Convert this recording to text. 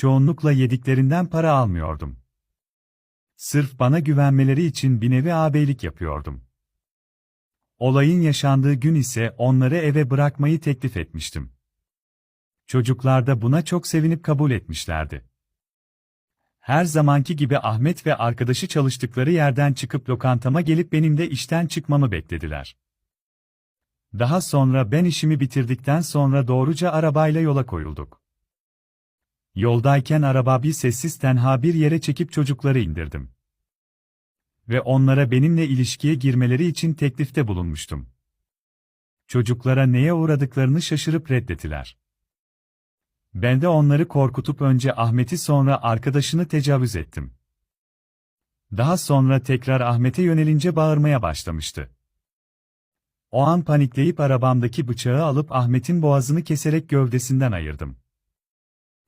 Çoğunlukla yediklerinden para almıyordum. Sırf bana güvenmeleri için bir nevi ağabeylik yapıyordum. Olayın yaşandığı gün ise onları eve bırakmayı teklif etmiştim. Çocuklar da buna çok sevinip kabul etmişlerdi. Her zamanki gibi Ahmet ve arkadaşı çalıştıkları yerden çıkıp lokantama gelip benim de işten çıkmamı beklediler. Daha sonra ben işimi bitirdikten sonra doğruca arabayla yola koyulduk. Yoldayken araba bir sessiz tenha bir yere çekip çocukları indirdim. Ve onlara benimle ilişkiye girmeleri için teklifte bulunmuştum. Çocuklara neye uğradıklarını şaşırıp reddettiler. Ben de onları korkutup önce Ahmet'i sonra arkadaşını tecavüz ettim. Daha sonra tekrar Ahmet'e yönelince bağırmaya başlamıştı. O an panikleyip arabamdaki bıçağı alıp Ahmet'in boğazını keserek gövdesinden ayırdım.